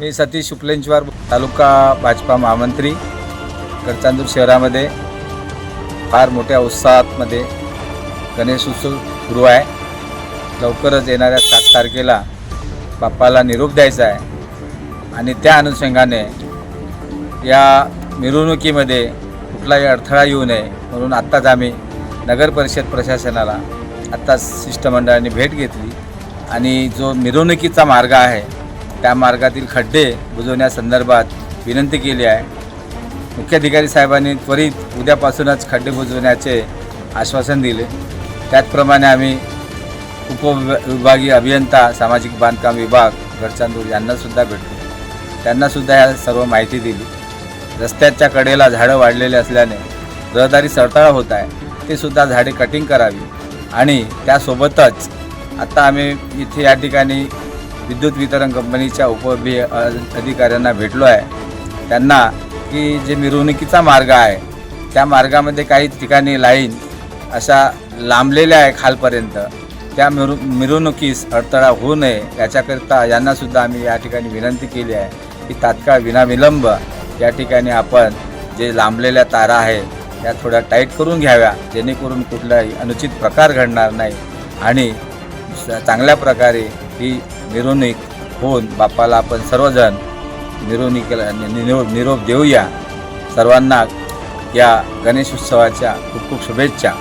मी सतीश शुक्लेंचवार तालुका भाजपा महामंत्री गडचांदूर शहरामध्ये फार मोठ्या उत्साहामध्ये गणेश उत्सव सुरू आहे. लवकरच येणाऱ्या सात तारखेला बाप्पाला निरोप द्यायचा आहे आणि त्या अनुषंगाने या मिरवणुकीमध्ये कुठलाही अडथळा येऊ नये म्हणून आत्ताच आम्ही नगर परिषद प्रशासनाला आत्ताच शिष्टमंडळाने भेट घेतली. आणि जो मिरवणुकीचा मार्ग आहे त्या मार्गातील खड्डे बुजवण्यासंदर्भात विनंती केली आहे. मुख्याधिकारी साहेबांनी त्वरित उद्यापासूनच खड्डे बुजवण्याचे आश्वासन दिले. त्याचप्रमाणे आम्ही उपविभागीय अभियंता सामाजिक बांधकाम विभाग गडचांदूर यांनासुद्धा भेटलो. त्यांनासुद्धा ह्या सर्व माहिती दिली. रस्त्याच्या कडेला झाडं वाढलेले असल्याने रहदारी सरताळा होत आहे. ते सुद्धा झाडे कटिंग करावी. आणि त्यासोबतच आता आम्ही इथे या ठिकाणी विद्युत वितरण कंपनीच्या उपवि अधिकाऱ्यांना भेटलो आहे. त्यांना की जे मिरवणुकीचा मार्ग आहे त्या मार्गामध्ये काही ठिकाणी लाईन अशा लांबलेल्या आहे खालपर्यंत. त्या मिरु मिरवणुकीस अडथळा होऊ नये याच्याकरिता यांनासुद्धा आम्ही या ठिकाणी विनंती केली आहे की तात्काळ विनाविलंब या ठिकाणी आपण जे लांबलेल्या तारा आहे त्या थोड्या टाईट करून घ्याव्या जेणेकरून कुठलाही अनुचित प्रकार घडणार नाही. आणि चांगल्या प्रकारे ही मिरवणूक होऊन बाप्पाला आपण सर्वजण मिरवणुकीला निरोप निरोप देऊया. सर्वांना या गणेश उत्सवाच्या खूप खूप शुभेच्छा.